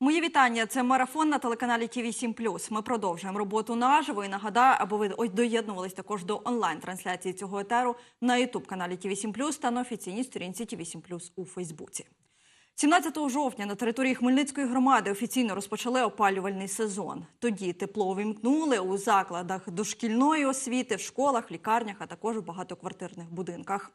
Мої вітання. Це марафон на телеканалі ТВ 7 Ми продовжуємо роботу наживо. І нагадаю, аби ви ось доєднувались також до онлайн-трансляції цього етеру на ютуб каналі ТВ 7 та на офіційній сторінці ТВ 7 у Фейсбуці. 17 жовтня на території Хмельницької громади офіційно розпочали опалювальний сезон. Тоді тепло увімкнули у закладах дошкільної освіти, в школах, лікарнях, а також у багатоквартирних будинках.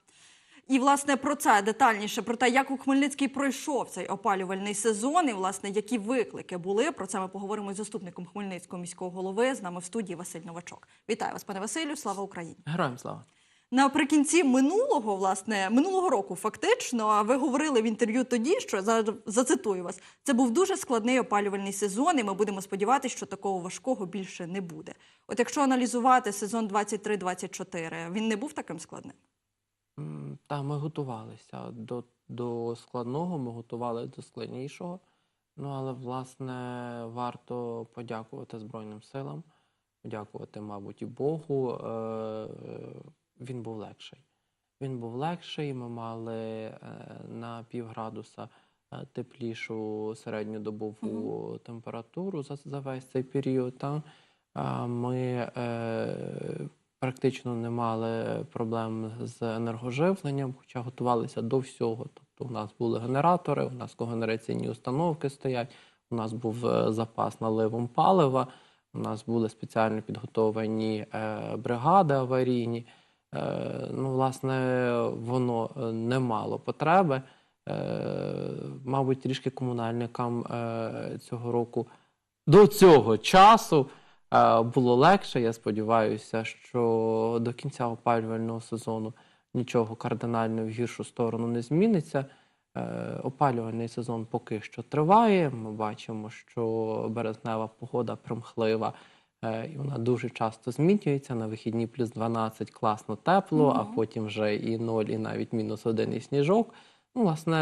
І власне про це детальніше про те, як у Хмельницький пройшов цей опалювальний сезон, і власне які виклики були. Про це ми поговоримо з заступником Хмельницького міського голови. З нами в студії Василь Новачок. Вітаю вас, пане Василю. Слава Україні! Героям слава. Наприкінці минулого, власне, минулого року, фактично, а ви говорили в інтерв'ю тоді, що за зацитую вас, це був дуже складний опалювальний сезон, і ми будемо сподіватися, що такого важкого більше не буде. От якщо аналізувати сезон 23-24, він не був таким складним. Та ми готувалися до, до складного, ми готувалися до складнішого. Ну, але, власне, варто подякувати Збройним силам, подякувати, мабуть, і Богу. Е, Він був легший. Він був легший. Ми мали е, на півградуса е, теплішу середньодобову температуру за, за весь цей період. Та. Ми практично не мали проблем з енергоживленням, хоча готувалися до всього. Тобто, у нас були генератори, у нас когенераційні установки стоять, у нас був е, запас наливом палива, у нас були спеціально підготовані е, бригади аварійні. Е, ну, власне, воно не мало потреби. Мабуть, трішки комунальникам цього року до цього часу було легше. Я сподіваюся, що до кінця опалювального сезону нічого кардинально в гіршу сторону не зміниться. Е, Опалювальний сезон поки що триває. Ми бачимо, що березнева погода примхлива. е, І вона дуже часто змінюється. На вихідні плюс 12 класно тепло, а потім вже і 0, і навіть мінус 1 і сніжок. Ну, власне,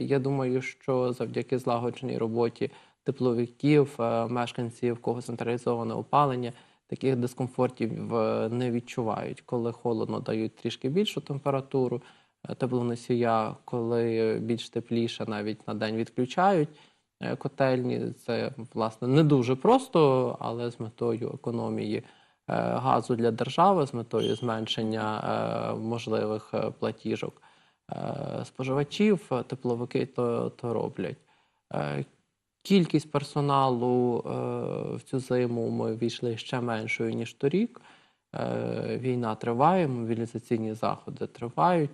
я думаю, що завдяки злагодженій роботі тепловиків, е, мешканців, кого централізоване опалення, таких дискомфортів е, не відчувають. Коли холодно, дають трішки більшу температуру е, теплоносія, коли більш тепліше, навіть на день відключають котельні. Це власне не дуже просто, але з метою економії газу для держави, з метою зменшення можливих платіжок споживачів, тепловики то, то роблять. Кількість персоналу е, в цю зиму ми війшли ще меншою, ніж торік. Е, Війна триває, мобілізаційні заходи тривають,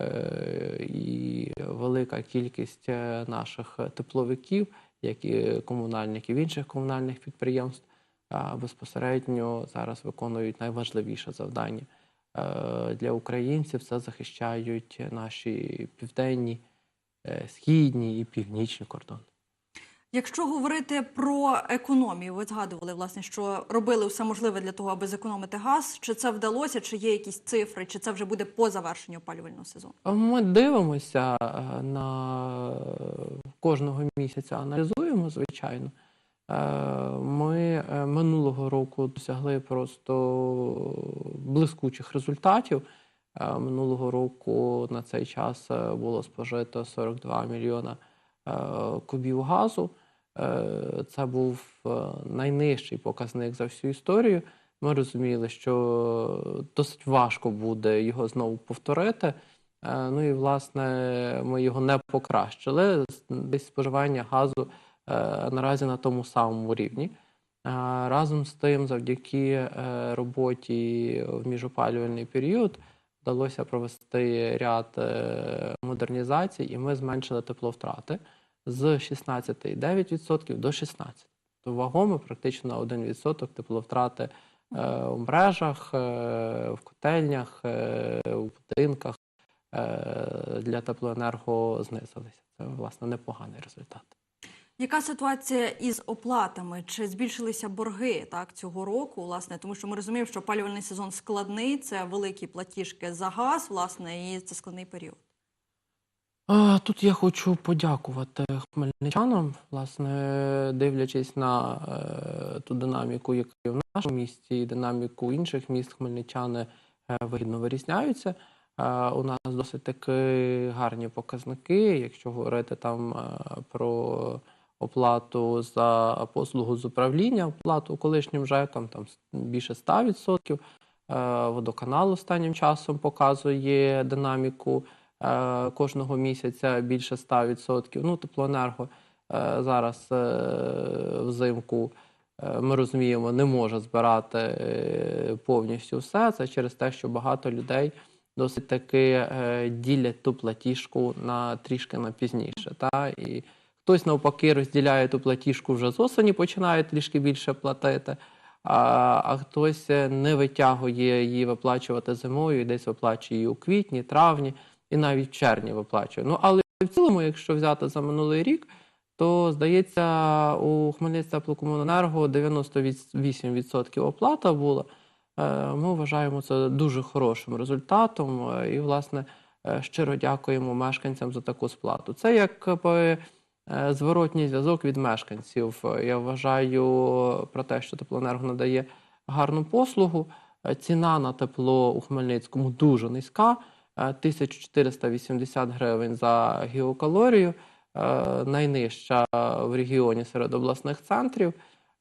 е, і велика кількість наших тепловиків, як і комунальників інших комунальних підприємств, безпосередньо зараз виконують найважливіше завдання для українців. Це захищають наші південні, східні і північні кордони. Якщо говорити про економію, ви згадували власне, що робили все можливе для того, аби зекономити газ. Чи це вдалося, чи є якісь цифри, чи це вже буде по завершенню опалювального сезону? Ми дивимося е, на кожного місяця, аналізуємо, звичайно. Е, Ми е, минулого року досягли просто блискучих результатів. Минулого року на цей час було спожито 42 мільйона кубів газу. Е, Це був е, найнижчий показник за всю історію. Ми розуміли, що досить важко буде його знову повторити. Е, Ну і власне ми його не покращили. Десь споживання газу наразі на тому самому рівні. Разом з тим, завдяки роботі в міжопалювальний період вдалося провести ряд модернізацій, і ми зменшили тепловтрати з 16,9% до 16%. То вагомо практично на 1% тепловтрати е, у мережах, е, в котельнях, е, будинках е, для теплоенерго знизилися. Це власне непоганий результат. Яка ситуація із оплатами? Чи збільшилися борги так цього року? Власне, тому що ми розуміємо, що опалювальний сезон складний, це великі платіжки за газ, власне, і це складний період. Тут я хочу подякувати хмельничанам, власне, дивлячись на е, ту динаміку, яка є в нашому місті, і динаміку інших міст, хмельничани е, вигідно вирізняються. Е, у нас досить таки гарні показники, якщо говорити там про оплату за послугу з управління, оплату колишнім ЖЕКам, там більше 100%. Е, Водоканал останнім часом показує динаміку кожного місяця більше 100%. Ну, теплоенерго е, зараз е, взимку е, ми розуміємо, не може збирати е, повністю все. Це через те, що багато людей досить таки е, ділять ту платіжку на трішки на пізніше. Та? І хтось навпаки розділяє ту платіжку вже з осені, починає трішки більше платити. А, а хтось е, не витягує її виплачувати зимою, і десь виплачує її у квітні, травні і навіть червні виплачує. Ну але в цілому, якщо взяти за минулий рік, то здається, у Хмельницького теплокомуненерго 98% оплата була. Е, Ми вважаємо це дуже хорошим результатом. е, І, власне, е, щиро дякуємо мешканцям за таку сплату. Це як зворотній зв'язок від мешканців. Я вважаю про те, що теплоенерго надає гарну послугу. Ціна на тепло у Хмельницькому дуже низька. Е, 1480 гривень за гігакалорію, е, найнижча в регіоні серед обласних центрів.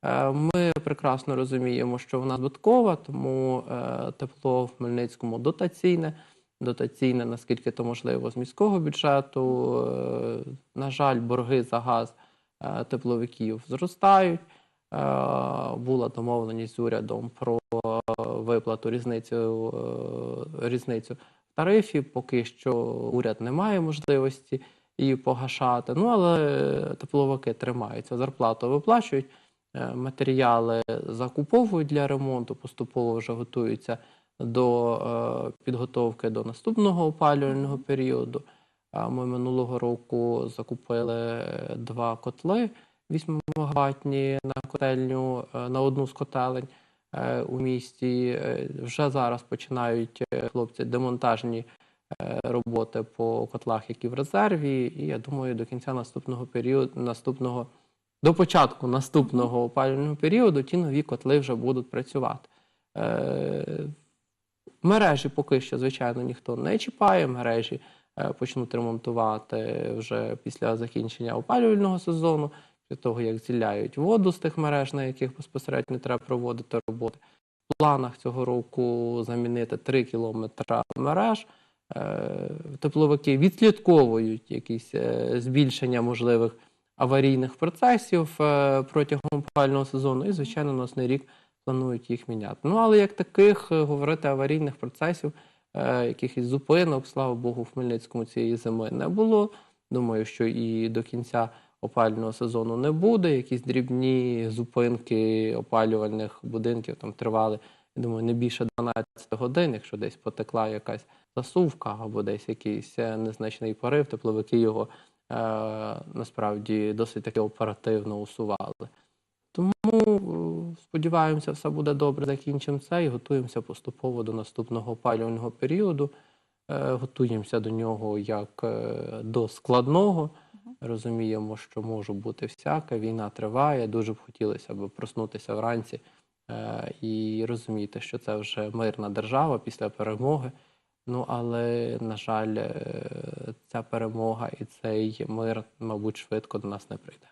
Е, Ми прекрасно розуміємо, що вона збиткова, тому е, тепло в Хмельницькому дотаційне. Дотаційне, наскільки то можливо, з міського бюджету. На жаль, борги за газ тепловиків зростають. Була домовленість з урядом про виплату різницю, різницю в тарифі. Поки що уряд не має можливості її погашати. Ну але тепловики тримаються, зарплату виплачують. Е, Матеріали закуповують для ремонту, поступово вже готуються до е, підготовки до наступного опалювального періоду. Ми минулого року закупили е, два котли 8-мегаваттні на котельню е, на одну з котелень е, у місті. Е, Вже зараз починають е, хлопці демонтажні е, роботи по котлах, які в резерві. І я думаю, до кінця наступного періоду, наступного до початку наступного опалювального періоду ті нові котли вже будуть працювати. Е, Мережі поки що, звичайно, ніхто не чіпає. Мережі е, почнуть ремонтувати вже після закінчення опалювального сезону, після того, як зіляють воду з тих мереж, на яких безпосередньо треба проводити роботи. В планах цього року замінити 3 кілометри мереж. Е, Тепловики відслідковують якісь е, збільшення можливих аварійних процесів е, протягом опалювального сезону, і, звичайно, на наступний рік планують їх міняти. Ну, але як таких говорити аварійних процесів, якихось зупинок, слава Богу, в Хмельницькому цієї зими не було. Думаю, що і до кінця опалювального сезону не буде. Якісь дрібні зупинки опалювальних будинків там тривали, я думаю, не більше 12 годин, якщо десь потекла якась засувка або десь якийсь е, незначний порив, тепловики його е, насправді досить таки оперативно усували. Тому е, сподіваємося, все буде добре. Закінчимо це і готуємося поступово до наступного опалювального періоду. Е, Готуємося до нього як до складного. Розуміємо, що може бути всяке. Війна триває. Дуже б хотілося б проснутися вранці е, і розуміти, що це вже мирна держава після перемоги. Ну але на жаль, е, ця перемога і цей мир, мабуть, швидко до нас не прийде.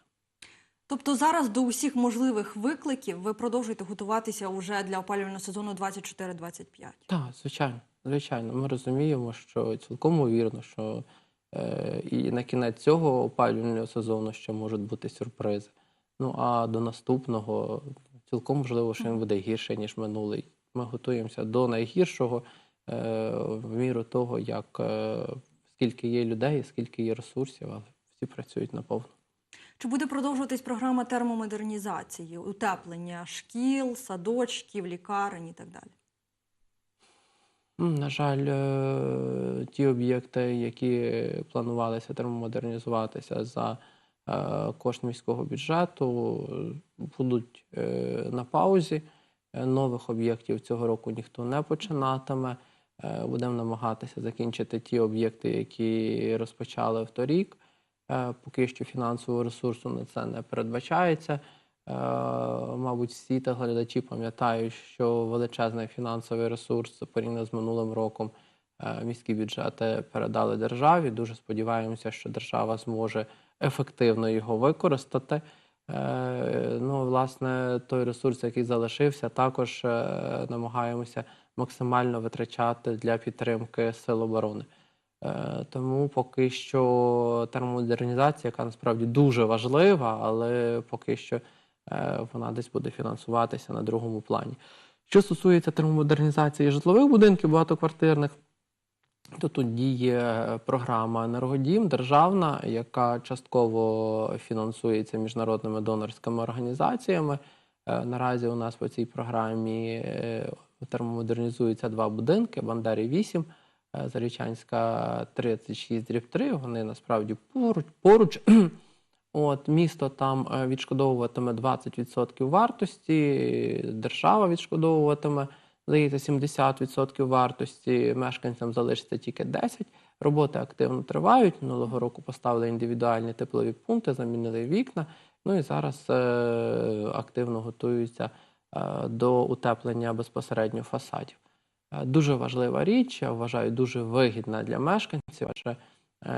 Тобто зараз до усіх можливих викликів ви продовжуєте готуватися уже для опалювального сезону 24-25? Так, звичайно, звичайно. Ми розуміємо, що цілком вірно, що і на кінець цього опалювального сезону ще можуть бути сюрпризи. Ну а до наступного цілком можливо, що він буде гірше, ніж минулий. Ми готуємося до найгіршого е, в міру того, як е, скільки є людей, скільки є ресурсів, але всі працюють наповну. Чи буде продовжуватись програма термомодернізації, утеплення шкіл, садочків, лікарень і так далі? М, На жаль, е, ті об'єкти, які планувалися термомодернізуватися за е, кошт міського бюджету, будуть е, на паузі. Нових об'єктів цього року ніхто не починатиме. Будемо намагатися закінчити ті об'єкти, які розпочали вторік. Е, Поки що фінансового ресурсу на це не передбачається. Е, Мабуть, всі та глядачі пам'ятають, що величезний фінансовий ресурс порівняно з минулим роком е, міські бюджети передали державі. Дуже сподіваємося, що держава зможе ефективно його використати. Е, Ну, власне, той ресурс, який залишився, також намагаємося максимально витрачати для підтримки сил оборони. Тому поки що термомодернізація, яка насправді дуже важлива, але поки що вона десь буде фінансуватися на другому плані. Що стосується термомодернізації житлових будинків багатоквартирних, то тут діє програма Енергодім державна, яка частково фінансується міжнародними донорськими організаціями. Е, Наразі у нас по цій програмі е, термомодернізуються два будинки: Бандері 8, е, Зарічанська 36 дріб 3. Вони насправді поруч. поруч. От місто там е, відшкодовуватиме 20% вартості, держава відшкодовуватиме, здається, 70% вартості, мешканцям залишиться тільки 10%. Роботи активно тривають. Минулого року поставили індивідуальні теплові пункти, замінили вікна. Ну і зараз е, активно готуються е, до утеплення безпосередньо фасадів. Е, Дуже важлива річ, я вважаю, дуже вигідна для мешканців. Адже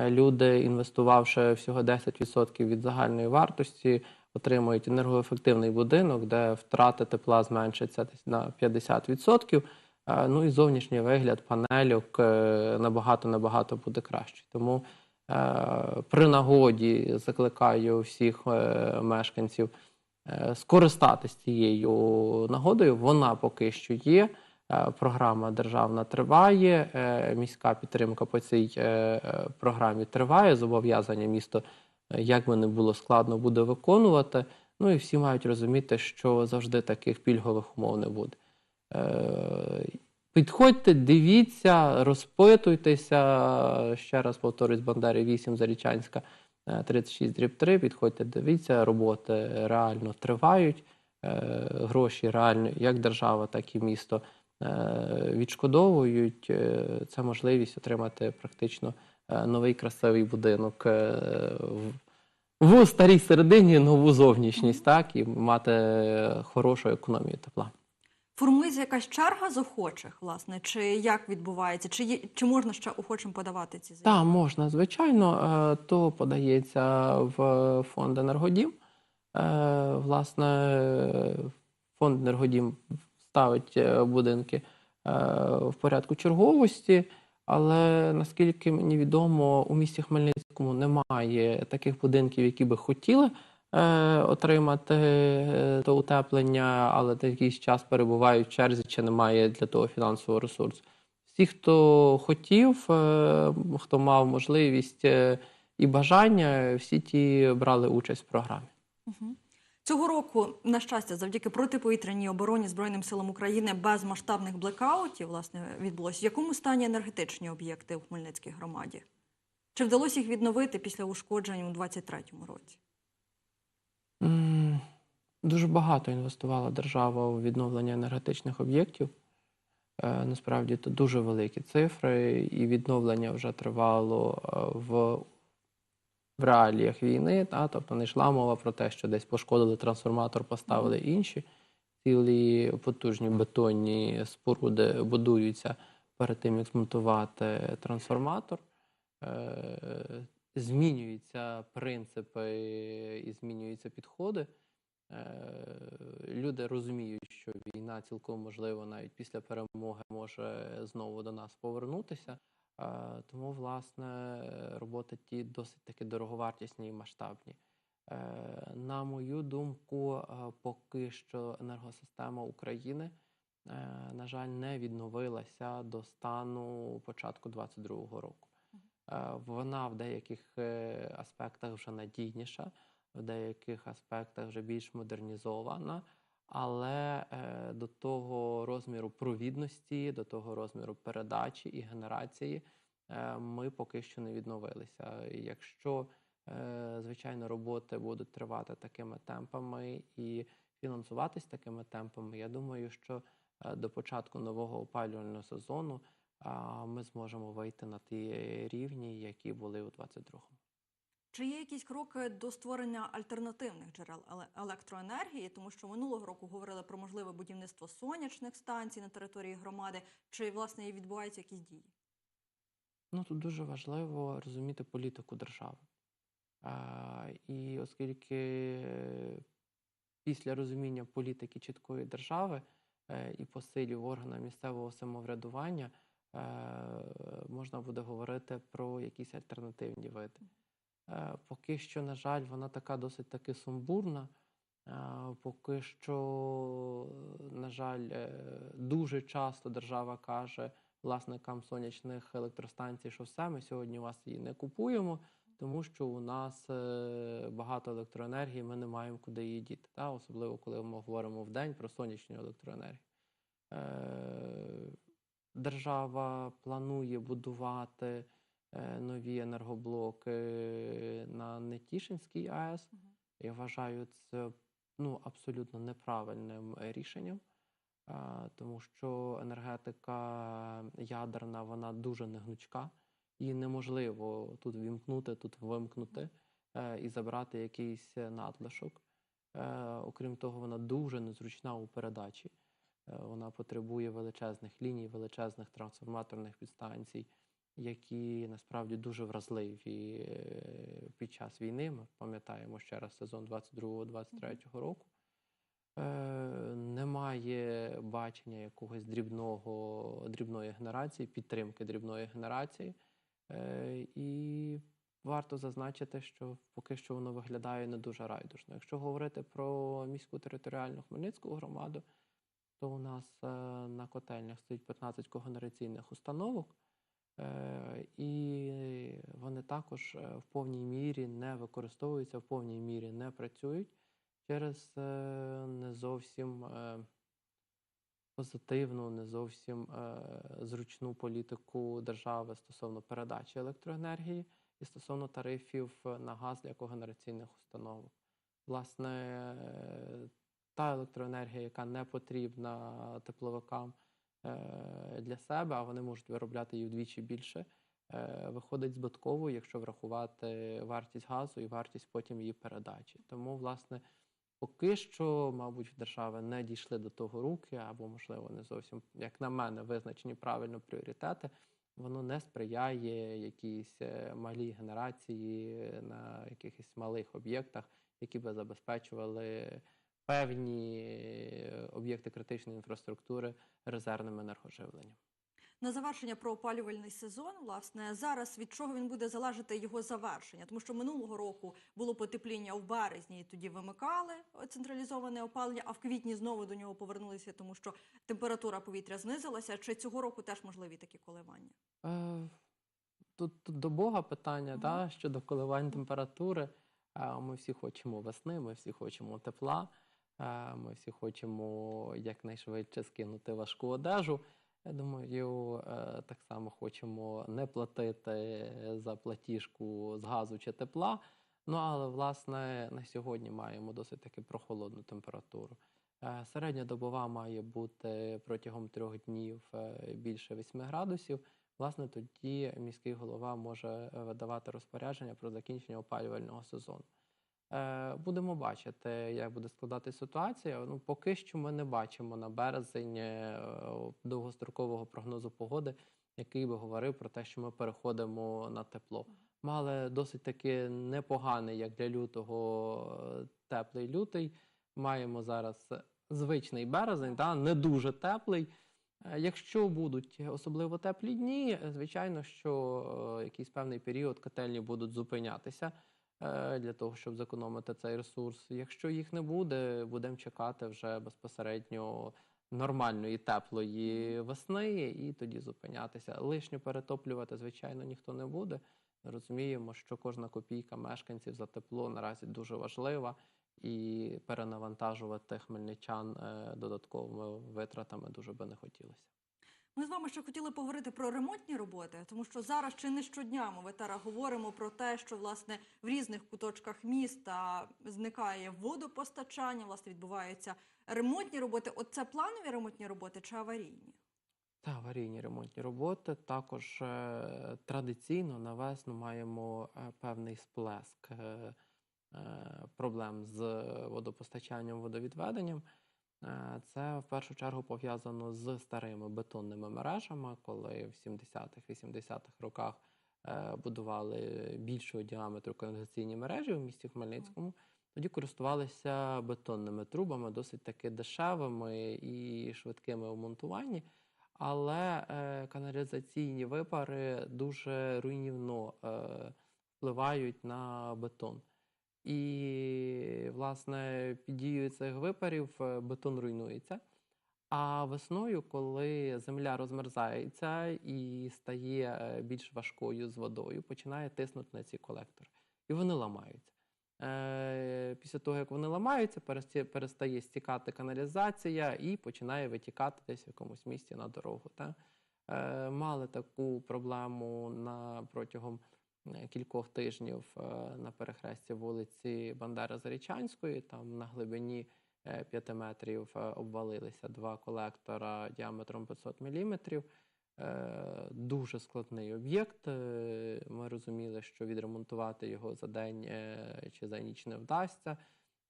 люди, інвестувавши всього 10% від загальної вартості, отримують енергоефективний будинок, де втрати тепла зменшаться на 50%. Е, Ну і зовнішній вигляд панельок е, набагато набагато буде кращий. Тому е, при нагоді закликаю всіх е, мешканців е, скористатись цією нагодою. Вона поки що є. Е, Програма державна триває, е, міська підтримка по цій е, програмі триває. Зобов'язання місто, як би не було складно, буде виконувати. Ну і всі мають розуміти, що завжди таких пільгових умов не буде. Підходьте, дивіться, розпитуйтеся. Ще раз повторюсь, Бандери 8, Зарічанська е, 36 дріб 3. Підходьте, дивіться, роботи реально тривають, гроші реально, як держава, так і місто відшкодовують. Е, Це можливість отримати практично е, новий красивий будинок е, в- старій середині, нову зовнішність, так, і мати е, хорошу економію тепла. Формується якась черга з охочих, власне, чи як відбувається, чи, є, чи можна ще охочим подавати ці заяви? Так, можна, звичайно, е, то подається в фонд Енергодім. Е, Власне, е, фонд Енергодім ставить е, будинки е, в порядку черговості, але наскільки мені відомо, у місті Хмельницькому немає таких будинків, які би хотіли е, отримати то утеплення, але якийсь час перебувають в черзі, чи немає для того фінансового ресурсу. Всі, хто хотів, хто мав можливість і бажання, всі ті брали участь в програмі. Мгм. Цього року, на щастя, завдяки протиповітряній обороні Збройним силам України без масштабних блекаутів власне відбулося. В якому стані енергетичні об'єкти у Хмельницькій громаді? Чи вдалося їх відновити після ушкоджень у 2023 році? Дуже багато інвестувала держава у відновлення енергетичних об'єктів. Е, Насправді це дуже великі цифри, і відновлення вже тривало е, в, в реаліях війни. Та? Тобто не йшла мова про те, що десь пошкодили трансформатор, поставили інші. Цілі потужні бетонні споруди будуються перед тим, як змонтувати трансформатор. Е, Змінюються принципи і змінюються підходи. Е, Люди розуміють, що війна цілком можливо навіть після перемоги може знову до нас повернутися. Е, Тому, власне, роботи ті досить таки дороговартісні і масштабні. Е, На мою думку, е, поки що енергосистема України, на жаль, не відновилася до стану початку 2022 року. Вона в деяких аспектах вже надійніша, в деяких аспектах вже більш модернізована, але е, до того розміру провідності, до того розміру передачі і генерації е, ми поки що не відновилися. І Якщо, е, звичайно, роботи будуть тривати такими темпами і фінансуватись такими темпами, я думаю, що до початку нового опалювального сезону ми зможемо вийти на ті рівні, які були у 22-му. Чи є якісь кроки до створення альтернативних джерел електроенергії? Тому що минулого року говорили про можливе будівництво сонячних станцій на території громади. Чи власне відбуваються якісь дії? Ну тут дуже важливо розуміти політику держави. Е, І оскільки е, після розуміння політики чіткої держави е, і посилів органам місцевого самоврядування е, можна буде говорити про якісь альтернативні види. Е, Поки що, на жаль, вона така досить таки сумбурна. Е, Поки що, на жаль, е, дуже часто держава каже власникам сонячних електростанцій, що все, ми сьогодні вас її не купуємо, тому що у нас багато електроенергії, ми не маємо куди її діти. Та? Особливо, коли ми говоримо в день про сонячну електроенергію. Держава планує будувати нові енергоблоки на Нетішинській АЕС. Я вважаю це ну, абсолютно неправильним е, рішенням, тому що енергетика ядерна вона дуже негнучка, її неможливо тут вімкнути, тут вимкнути е, і забрати якийсь е, надлишок. Е, окрім того, вона дуже незручна у передачі. Е, Вона потребує величезних ліній, величезних трансформаторних підстанцій, які насправді дуже вразливі е, під час війни. Ми пам'ятаємо ще раз сезон 22-23 року. Е, Немає бачення якогось дрібного, дрібної генерації, підтримки дрібної генерації. Е, І варто зазначити, що поки що воно виглядає не дуже райдужно. Якщо говорити про міську територіальну Хмельницьку громаду, то у нас на котельнях стоїть 15 когенераційних установок, і вони також е, в повній мірі не використовуються, в повній мірі не працюють через е, не зовсім е, позитивну, не зовсім е, зручну політику держави стосовно передачі електроенергії і стосовно тарифів на газ для когенераційних установок. Власне, е, та електроенергія, яка не потрібна тепловикам е, для себе, а вони можуть виробляти її вдвічі більше, е, виходить збитково, якщо врахувати вартість газу і вартість потім її передачі. Тому, власне, поки що, мабуть, держави не дійшли до того руки, або, можливо, не зовсім, як на мене, визначені правильно пріоритети. Воно не сприяє якійсь е, малій генерації на якихось малих об'єктах, які би забезпечували певні е, об'єкти критичної інфраструктури резервним енергоживленням. На завершення про опалювальний сезон, власне, зараз від чого він буде залежати його завершення? Тому що минулого року було потепління в березні, і тоді вимикали централізоване опалення, а в квітні знову до нього повернулися, тому що температура повітря знизилася. Чи цього року теж можливі такі коливання? Е, Тут, тут до Бога питання Мгм. да, щодо коливань температури. Е, Ми всі хочемо весни, ми всі хочемо тепла, ми всі хочемо якнайшвидше скинути важку одежу. Я думаю, е, так само хочемо не платити за платіжку з газу чи тепла. Ну, але, власне, на сьогодні маємо досить таки прохолодну температуру. Е, Середня добова має бути протягом трьох днів е, більше 8 градусів. Власне, тоді міський голова може видавати розпорядження про закінчення опалювального сезону. Е, Будемо бачити, як буде складати ситуація. Ну, поки що ми не бачимо на березень е, довгострокового прогнозу погоди, який би говорив про те, що ми переходимо на тепло. Мали досить таки непоганий, як для лютого, е, теплий лютий. Маємо зараз звичний березень, да, не дуже теплий. Якщо будуть особливо теплі дні, звичайно, що якийсь певний період котельні будуть зупинятися для того, щоб зекономити цей ресурс. Якщо їх не буде, будемо чекати вже безпосередньо нормальної теплої весни і тоді зупинятися. Лишньо перетоплювати, звичайно, ніхто не буде. Розуміємо, що кожна копійка мешканців за тепло наразі дуже важлива, і перенавантажувати хмельничан е, додатковими витратами дуже би не хотілося. Ми з вами ще хотіли поговорити про ремонтні роботи, тому що зараз чи не щодня ми в етерах говоримо про те, що власне в різних куточках міста зникає водопостачання, власне відбуваються ремонтні роботи. От це планові ремонтні роботи чи аварійні? Та аварійні ремонтні роботи. Також е, традиційно на весну маємо е, певний сплеск е, е, проблем з водопостачанням, водовідведенням. Е, Це в першу чергу пов'язано з старими бетонними мережами, коли в 70-х, 80-х роках е, будували більшого діаметру каналізаційні мережі в місті Хмельницькому, тоді користувалися бетонними трубами, досить таки дешевими і швидкими у монтуванні. Але е, каналізаційні випари дуже руйнівно впливають на бетон. І, власне, під дією цих випарів е, бетон руйнується. А весною, коли земля розмерзається і стає е, більш важкою з водою, починає тиснути на ці колектори. І вони ламаються. Е, Після того, як вони ламаються, перестає стікати каналізація і починає витікати десь в якомусь місці на дорогу. Мали таку проблему протягом кількох тижнів е, на перехресті вулиці Бандери Зарічанської. Там на глибині 5 метрів е, обвалилися два колектора діаметром 500 міліметрів. Е, Дуже складний об'єкт. Е, Ми розуміли, що відремонтувати його за день е, чи за ніч не вдасться.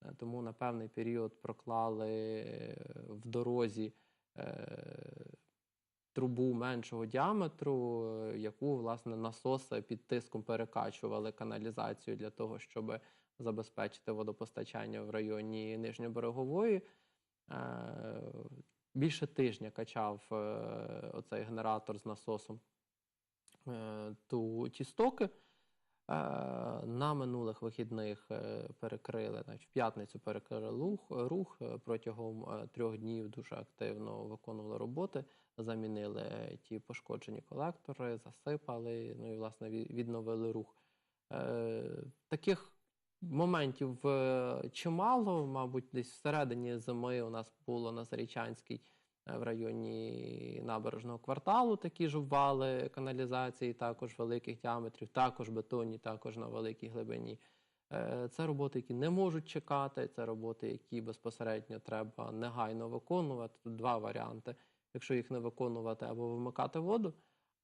Е, Тому на певний період проклали е, в дорозі е, трубу меншого діаметру, е, яку власне насоси під тиском перекачували каналізацію для того, щоб забезпечити водопостачання в районі Нижньоберегової. Е, Більше тижня качав е, оцей генератор з насосом ту, ті стоки. Е, На минулих вихідних е, перекрили, навіть в п'ятницю перекрили рух, е, протягом трьох днів дуже активно виконували роботи, замінили ті пошкоджені колектори, засипали, ну і власне відновили рух. Таких моментів чимало, мабуть, десь всередині зими у нас було на Зарічанській в районі набережного кварталу такі ж обвали каналізації, також великих діаметрів, також бетонні, також на великій глибині. Е, Це роботи, які не можуть чекати, це роботи, які безпосередньо треба негайно виконувати. Тут два варіанти. Якщо їх не виконувати, або вимикати воду,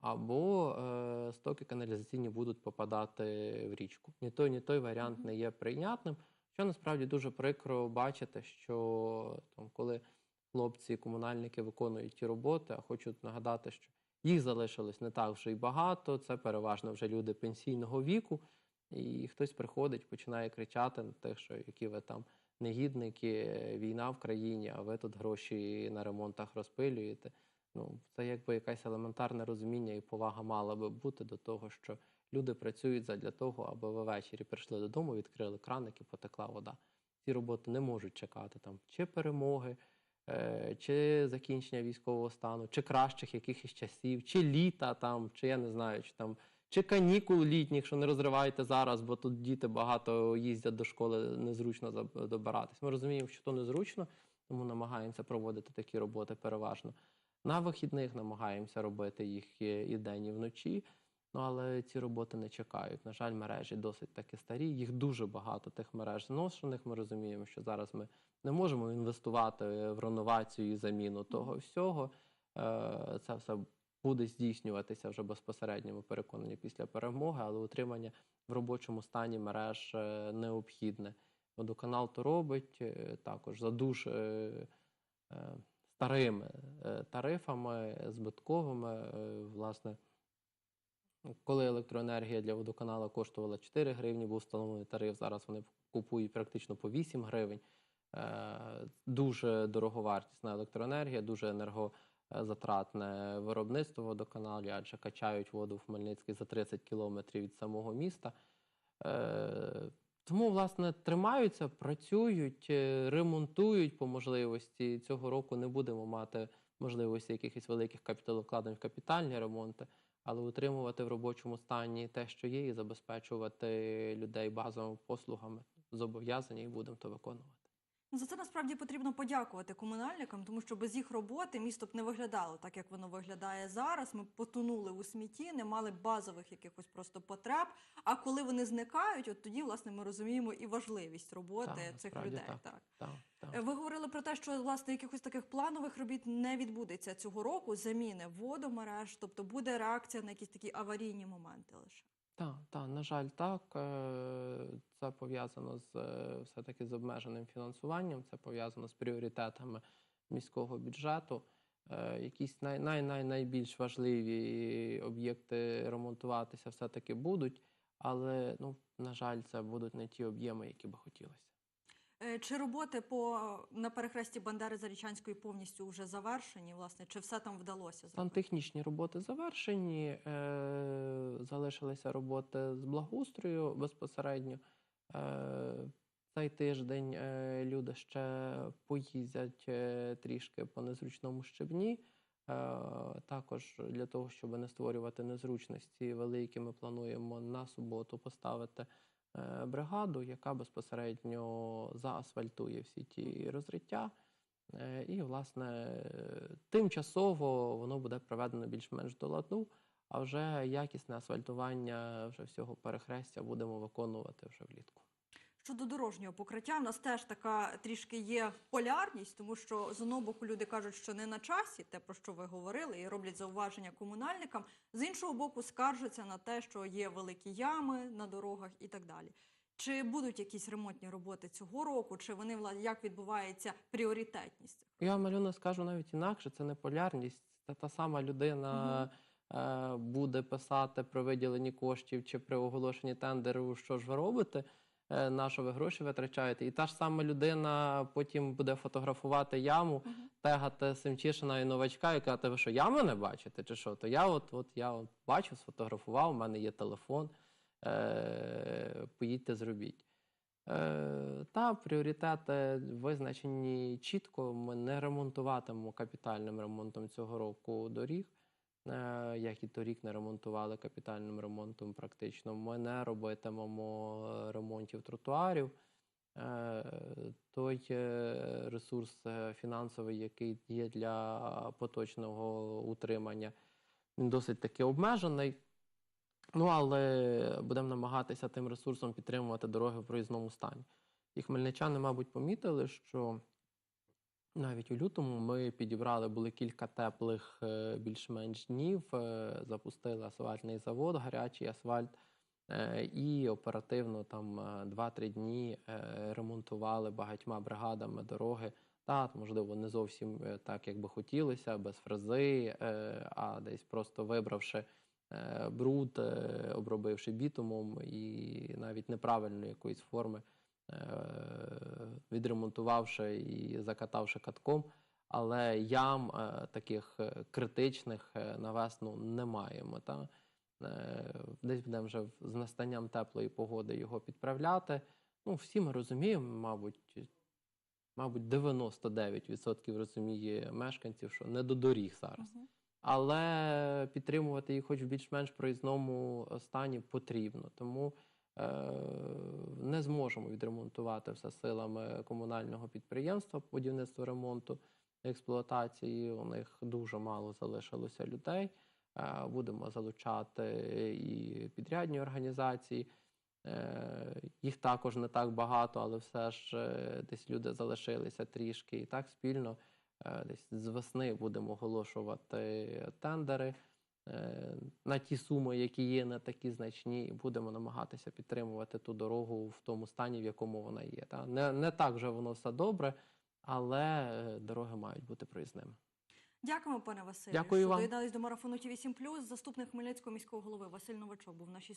або е, стоки каналізаційні будуть попадати в річку. Ні той, ні той варіант не є прийнятним. Що насправді дуже прикро бачити, що там, коли хлопці, комунальники виконують ті роботи, а хочу нагадати, що їх залишилось не так вже й багато. Це переважно вже люди пенсійного віку, і хтось приходить, починає кричати на тих, що які ви там негідники, війна в країні, а ви тут гроші на ремонтах розпилюєте. Ну, це якби якесь елементарне розуміння і повага мала би бути до того, що люди працюють задля того, аби ви ввечері прийшли додому, відкрили краник і потекла вода. Ці роботи не можуть чекати там чи перемоги, чи закінчення військового стану, чи кращих якихось часів, чи літа там, чи я не знаю, чи там. Чи канікул літніх, що не розривайте зараз, бо тут діти багато їздять до школи, незручно добиратись. Ми розуміємо, що то незручно, тому намагаємося проводити такі роботи переважно. На вихідних намагаємося робити їх і день, і вночі. Ну, але ці роботи не чекають. На жаль, мережі досить таки старі. Їх дуже багато тих мереж зношених. Ми розуміємо, що зараз ми не можемо інвестувати в реновацію і заміну того всього. Е, Це все буде здійснюватися вже безпосередньо, ми переконані після перемоги, але утримання в робочому стані мереж е, необхідне. Водоканал то робить е, також за дуже старими тарифами, збитковими. Власне, коли електроенергія для водоканалу коштувала 4 гривні, був встановлений тариф. Зараз вони купують практично по 8 гривень. Е, Дуже дороговартісна електроенергія, дуже енергозатратне виробництво водоканалів, адже качають воду в Хмельницький за 30 кілометрів від самого міста. Е, Тому, власне, тримаються, працюють, е, ремонтують по можливості. Цього року не будемо мати можливості якихось великих капіталовкладень в капітальні ремонти, але утримувати в робочому стані те, що є, і забезпечувати людей базовими послугами зобов'язані і будемо то виконувати. Ну, За це насправді потрібно подякувати комунальникам, тому що без їх роботи місто б не виглядало так, як воно виглядає зараз. Ми потонули у смітті, не мали базових якихось просто потреб. А коли вони зникають, от тоді власне ми розуміємо і важливість роботи Так, цих людей. так. Так. Так, так. Ви говорили про те, що власне якихось таких планових робіт не відбудеться цього року. Заміни водомереж, тобто буде реакція на якісь такі аварійні моменти лише. Так, так, на жаль, так. Е, Це пов'язано з е, все-таки з обмеженим фінансуванням, це пов'язано з пріоритетами міського бюджету. е, якісь най, най, най, найбільш важливі об'єкти ремонтуватися все-таки будуть, але, ну, на жаль, це будуть не ті об'єми, які би хотілося. Е, Чи роботи по на перехресті Бандери Зарічанської повністю вже завершені? Власне, чи все там вдалося Там технічні роботи завершені, е, залишилися роботи з благоустрою безпосередньо. Е, цей тиждень е, люди ще поїздять е, трішки по незручному щебні. Е, також для того, щоб не створювати незручності великі, ми плануємо на суботу поставити бригаду, яка безпосередньо заасфальтує всі ті розриття. Е, І, власне, е, тимчасово воно буде проведено більш-менш до ладу, а вже якісне асфальтування вже всього перехрестя будемо виконувати вже влітку. Щодо дорожнього покриття, в нас теж така трішки є полярність, тому що з одного боку люди кажуть, що не на часі, те про що ви говорили, і роблять зауваження комунальникам. З іншого боку, скаржаться на те, що є великі ями на дорогах і так далі. Чи будуть якісь ремонтні роботи цього року? Чи вони як відбувається пріоритетність? Я Малюна скажу навіть інакше, це не полярність. Це та сама людина е, буде писати про виділені коштів чи при оголошенні тендеру, що ж ви робите, на що ви гроші витрачаєте. І та ж сама людина потім буде фотографувати яму, тегати Семчишина і новачка і казати, ви що, яму не бачите? Чи що? То я от, от я от бачу, сфотографував, у мене є телефон. Е, поїдьте, зробіть. Е, Та пріоритети визначені чітко. Ми не ремонтуватимемо капітальним ремонтом цього року доріг, е, як і торік не ремонтували капітальним ремонтом практично. Ми не робитимемо е, ремонтів тротуарів. Е, Той е, ресурс е, фінансовий, який є для поточного утримання, він досить таки обмежений. Ну, але будемо намагатися тим ресурсом підтримувати дороги в проїзному стані. І хмельничани, мабуть, помітили, що навіть у лютому ми підібрали були кілька теплих е, більш-менш днів, е, запустили асфальтний завод, гарячий асфальт, е, і оперативно там е, 2-3 дні ремонтували багатьма бригадами дороги. Та, можливо, не зовсім так, як би хотілося, без фрези, а десь просто вибравши бруд, обробивши бітумом і навіть неправильної якоїсь форми, відремонтувавши і закатавши катком. Але ям е, таких е, критичних е, на весну не маємо. Та? Е, Десь будемо вже з настанням теплої погоди його підправляти. Ну, всі ми розуміємо, мабуть, мабуть, 99% розуміє мешканців, що не до доріг зараз. Але підтримувати їх хоч в більш-менш проїзному стані потрібно. Тому е, не зможемо відремонтувати все силами комунального підприємства по будівництву ремонту експлуатації. У них дуже мало залишилося людей. Е, будемо залучати і підрядні організації. Е, Їх також не так багато, але все ж е, десь люди залишилися трішки. І так спільно е, десь з весни будемо оголошувати тендери е, на ті суми, які є, не такі значні, і будемо намагатися підтримувати ту дорогу в тому стані, в якому вона є. Та? Не, не так вже воно все добре, але е, дороги мають бути проїзними. Дякуємо, пане Василю. Дякую що вам. доєднались до марафону Ті 8 Заступник Хмельницького міського голови Василь Новачок був в нашій